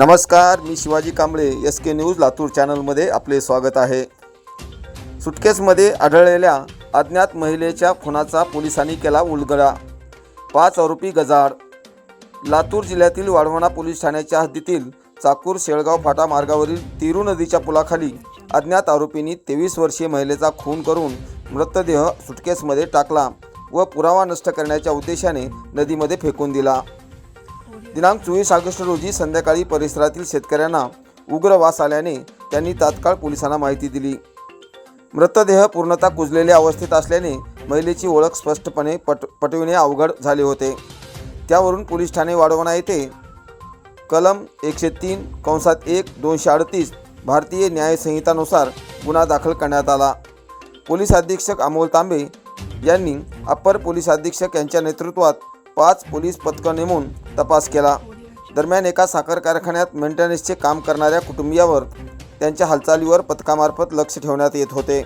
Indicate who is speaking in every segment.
Speaker 1: नमस्कार मी Shivaji Kamble S K news Latur चॅनलमध्ये आपले स्वागत आहे. सुटकेसमध्ये आढळलेल्या अज्ञात महिलेच्या खुनाचा पोलिसांनी केला उलगडा. पाच आरोपी गजाड लातूर जिल्ह्यातील वाढवणा पोलीस ठाण्याच्या हद्दीतील चाकूर शेळगाव फाटा मार्गावरील तिरू नदीच्या पुलाखाली अज्ञात आरोपींनी तेवीस वर्षीय महिलेचा खून करून मृतदेह सुटकेसमध्ये टाकला व पुरावा नष्ट करण्याच्या उद्देशाने नदीमध्ये फेकून दिला. दिनांक चोवीस ऑगस्ट रोजी संध्याकाळी परिसरातील शेतकऱ्यांना उग्र वास आल्याने त्यांनी तात्काळ पोलिसांना माहिती दिली. मृतदेह पूर्णतः कुजलेल्या अवस्थेत असल्याने महिलेची ओळख स्पष्टपणे पट पटविणे अवघड झाले होते. त्यावरून पोलीस ठाणे वाढवणा येथे कलम एकशे तीन कंसात एक दोनशे अडतीस भारतीय न्यायसंहितानुसार गुन्हा दाखल करण्यात आला. पोलीस अधीक्षक अमोल तांबे यांनी अप्पर पोलीस अधीक्षक यांच्या नेतृत्वात पाच पोलीस पथकं नेमून तपास केला. दरम्यान एका साखर कारखान्यात मेंटेनन्सचे काम करणाऱ्या कुटुंबियावर त्यांच्या हालचालीवर पथकामार्फत लक्ष ठेवण्यात येत होते.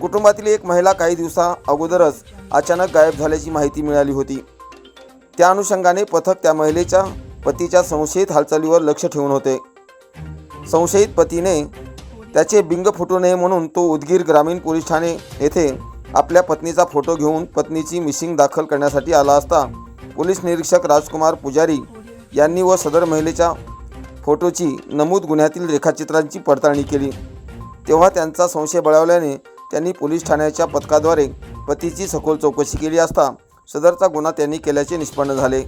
Speaker 1: कुटुंबातील एक महिला काही दिवसा अगोदरच अचानक गायब झाल्याची माहिती मिळाली होती. त्या अनुषंगाने पथक त्या महिलेच्या पतीच्या संशयित हालचालीवर लक्ष ठेवून होते. संशयित पतीने त्याचे बिंग फुटू नये म्हणून तो उदगीर ग्रामीण पोलीस ठाणे येथे आपल्या पत्नीचा फोटो घेऊन पत्नीची मिसिंग दाखल करण्यासाठी आला असता पोलीस निरीक्षक राजकुमार पुजारी यांनी व सदर महिलेच्या फोटोची नमूद गुन्ह्यातील रेखाचित्रांची पडताळणी केली. तेव्हा त्यांचा संशय बळावल्याने त्यांनी पोलीस ठाण्याच्या पथकाद्वारे पतीची सखोल चौकशी केली असता सदरचा गुन्हा त्यांनी केल्याचे निष्पन्न झाले.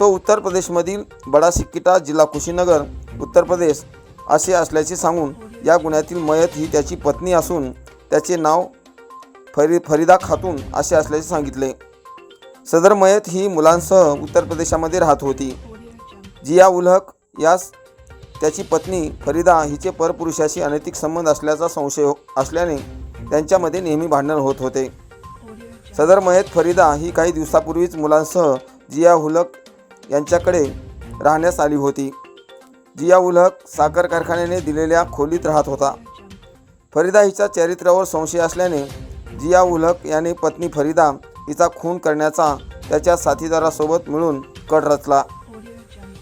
Speaker 1: तो उत्तर प्रदेशमधील बडा सिक्किटा जिल्हा कुशीनगर उत्तर प्रदेश असे असल्याचे सांगून या गुन्ह्यातील मयत ही त्याची पत्नी असून त्याचे नाव फरी फरीदा खातून असे असल्याचे सांगितले. सदर मयत ही मुलांसह उत्तर प्रदेशामध्ये राहत होती. जिया उलहक यास त्याची पत्नी फरीदा हिचे परपुरुषाशी अनैतिक संबंध असल्याचा संशय हो- असल्याने त्यांच्यामध्ये नेहमी भांडण होत होते. सदर मयत फरीदा ही काही दिवसापूर्वीच मुलांसह जिया उलहक यांच्याकडे राहण्यास आली होती. जिया उलहक साखर कारखान्याने दिलेल्या खोलीत राहत होता. फरीदा हिच्या चरित्रावर संशय असल्याने जिया उलक याने पत्नी फरीदा हिचा खून करण्याचा त्याच्या साथीदारासोबत मिळून कट रचला.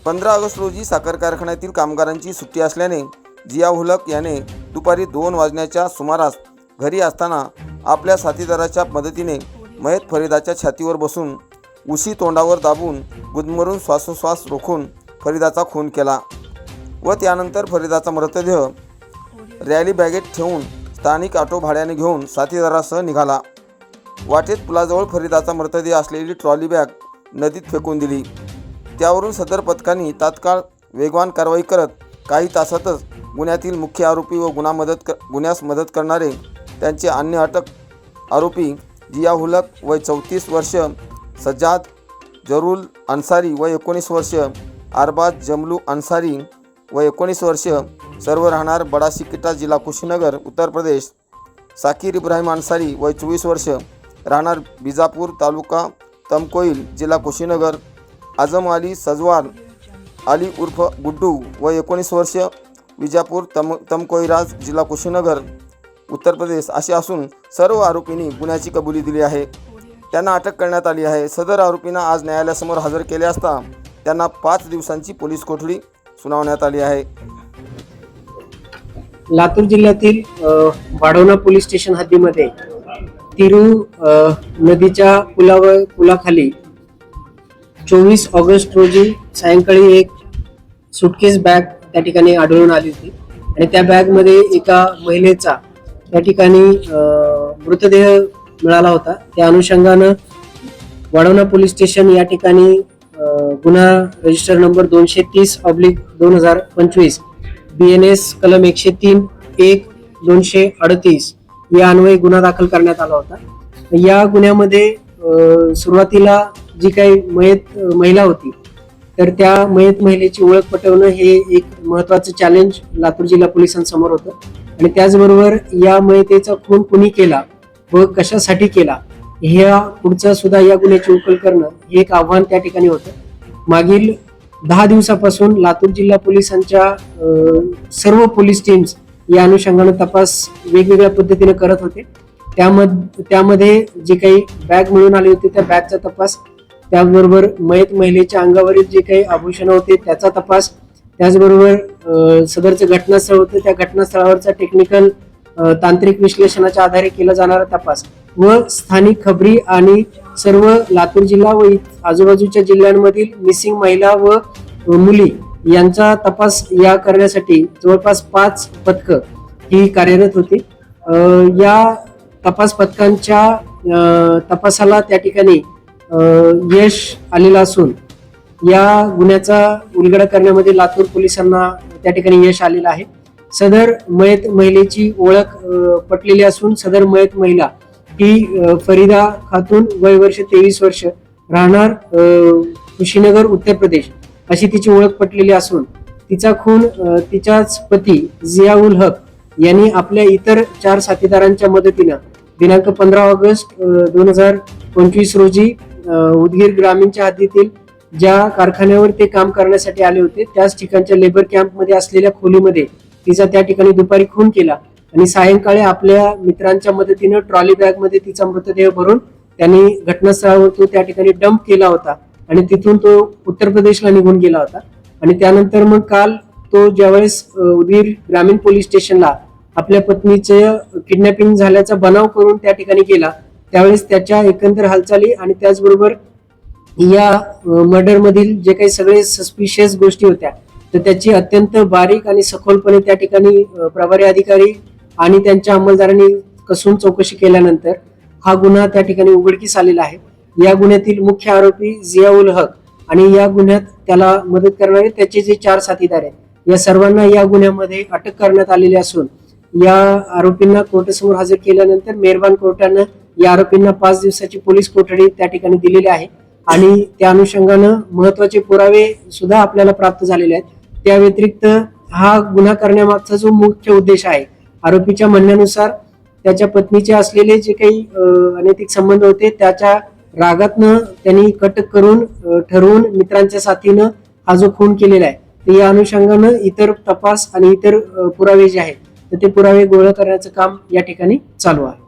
Speaker 1: पंधरा ऑगस्ट रोजी साखर कारखान्यातील कामगारांची सुट्टी असल्याने जिया हुलक याने दुपारी दोन वाजण्याच्या सुमारास घरी असताना आपल्या साथीदाराच्या मदतीने मयत फरीदाच्या छातीवर बसून उशी तोंडावर दाबून गुदमरून श्वासोश्वास रोखून फरीदाचा खून केला व त्यानंतर फरीदाचा मृतदेह रॅली बॅगेत ठेवून स्थानिक ऑटो भाड्याने घेऊन साथीदारासह निघाला. वाटेत पुलाजवळ फरीदाचा मृतदेह असलेली ट्रॉली बॅग नदीत फेकून दिली. त्यावरून सदर पथकांनी तात्काळ वेगवान कारवाई करत काही तासातच गुन्ह्यातील मुख्य आरोपी व गुन्हा मदत क गुन्ह्यास मदत करणारे त्यांचे अन्य अटक आरोपी जिया हुलक वय चौतीस वर्ष सज्जाद जरूल अन्सारी व एकोणीस वर्ष अरबाज जमलू अन्सारी व एकोणीस वर्ष सर्व राहणार बडा सिकिटा जिल्हा कुशीनगर उत्तर प्रदेश. साकीर इब्राहिम अन्सारी वय चोवीस वर्ष राहणार बिजापूर तालुका तमकोईल जिल्हा कुशीनगर. आझम अली सजवार अली उर्फ गुड्डू व एकोणीस वर्ष विजापूर तम तमकोईराज जिल्हा कुशीनगर उत्तर प्रदेश असे असून सर्व आरोपींनी गुन्ह्याची कबुली दिली आहे. त्यांना अटक करण्यात आली आहे. सदर आरोपींना आज न्यायालयासमोर हजर केले असता त्यांना पाच दिवसांची पोलीस कोठडी सुनावण्यात आली आहे.
Speaker 2: लातूर जिल्ह्यातील वाढवणा पोलीस स्टेशन हद्दीमध्ये तिरू नदीच्या पुलावर पुलाखाली चोवीस ऑगस्ट रोजी सायंकाळी एक सुटकेस बॅग त्या ठिकाणी आढळून आली होती. आणि त्या बॅगमध्ये एका महिलेचा त्या ठिकाणी मृतदेह मिळाला होता. त्या अनुषंगानं वाढवणा पोलीस स्टेशन या ठिकाणी गुन्हा रजिस्टर नंबर दोनशे तीस ऑब्लिक दोन हजार पंचवीस एन एस कलम एकशे तीन एक दोनशे अडतीस या अन्वये गुन्हा दाखल करण्यात आला होता. या गुन्ह्यामध्ये सुरुवातीला जी काही मयत महिला होती तर त्या मयत महिलेची ओळख पटवणं हे एक महत्वाचं चॅलेंज लातूर जिल्हा पोलिसांसमोर होतं. आणि त्याचबरोबर या मयतेचा खून कुणी केला व कशासाठी केला ह्या पुढचं सुद्धा या गुन्ह्याची उकल करणं हे एक आव्हान त्या ठिकाणी होतं. मागील दहा दिवसापासून लातूर जिल्हा पोलिसांच्या सर्व पोलीस टीम्स या अनुषंगानं तपास वेगवेगळ्या पद्धतीने करत होते. त्यामध्ये त्यामध्ये जे काही बॅग मिळून आली होती त्या बॅगचा तपास त्याचबरोबर मयत महिलेच्या अंगावरील जे काही आभूषणं होते त्याचा तपास त्याचबरोबर सदरचं घटनास्थळ होतं त्या घटनास्थळावरचा टेक्निकल तांत्रिक विश्लेषणाच्या आधारे केला जाणारा तपास व स्थानिक खबरी आणि सर्व लातूर जिल्हा व आजूबाजूच्या जिल्ह्यांमधील मिसिंग महिला व मुली यांचा तपास या करण्यासाठी जवळपास पाच पथकं ही कार्यरत होती. या तपास पथकांच्या तपासाला त्या ठिकाणी यश आलेलं असून या गुन्ह्याचा उलगडा करण्यामध्ये लातूर पोलिसांना त्या ठिकाणी यश आलेलं आहे. सदर मयत महिलेची ओळख पटलेली असून सदर मयत महिला ही फरीदा खातून वय वर्ष तेवीस वर्ष राहणार कुशीनगर उत्तर प्रदेश अशी तिची ओळख पटलेली असून तिचा खून तिच्याच पती जियाउल हक यांनी आपल्या इतर चार साथीदारांच्या मदतीनं दिनांक पंधरा ऑगस्ट दोन हजार पंचवीस रोजी उदगीर ग्रामीणच्या हद्दीतील ज्या कारखान्यावर ते काम करण्यासाठी आले होते त्याच ठिकाणच्या लेबर कॅम्पमध्ये असलेल्या खोलीमध्ये तिचा त्या ठिकाणी दुपारी खून केला. आणि सायंकाळी आपल्या मित्रांच्या मदतीनं ट्रॉली बॅगमध्ये तिचा मृतदेह भरून त्यांनी घटनास्थळावर तो त्या ठिकाणी डंप केला होता आणि तिथून तो उत्तर प्रदेशला निघून गेला होता. आणि त्यानंतर मग काल तो ज्यावेळेस उदगीर ग्रामीण पोलीस स्टेशनला आपल्या पत्नीचे किडनॅपिंग झाल्याचा बनाव करून त्या ठिकाणी गेला त्यावेळेस त्याच्या एकंदर हालचाली आणि त्याचबरोबर या मर्डरमधील जे काही सगळे सस्पिशियस गोष्टी होत्या तर त्याची अत्यंत बारीक आणि सखोलपणे त्या ठिकाणी प्रभारी अधिकारी आणि त्यांच्या अंमलदारांनी कसून चौकशी केल्यानंतर हा गुन्हा त्या ठिकाणी उघडकीस आलेला आहे. या गुन्ह्यातील मुख्य आरोपी जियाउल हक आणि या गुन्ह्यात त्याला मदत करणारे त्याचे जे चार साथीदार आहेत या सर्वांना या गुन्ह्यामध्ये अटक करण्यात आलेली असून या आरोपींना कोर्टासमोर हजर केल्यानंतर मेहरबान कोर्टानं या आरोपींना पाच दिवसाची पोलीस कोठडी त्या ठिकाणी दिलेली आहे आणि त्या अनुषंगानं महत्त्वाचे पुरावे सुद्धा आपल्याला प्राप्त झालेले आहेत. त्या व्यतिरिक्त हा गुन्हा करण्यामागचा जो मुख्य उद्देश आहे आरोपीच्या म्हणण्यानुसार त्याच्या पत्नीचे असलेले जे काही अनैतिक संबंध होते त्याच्या रागातनं त्यांनी कट करून ठरवून मित्रांच्या साथीनं हा जो खून केलेला आहे तर या अनुषंगानं इतर तपास आणि इतर पुरावे जे आहेत तर ते पुरावे गोळा करण्याचं काम या ठिकाणी चालू आहे.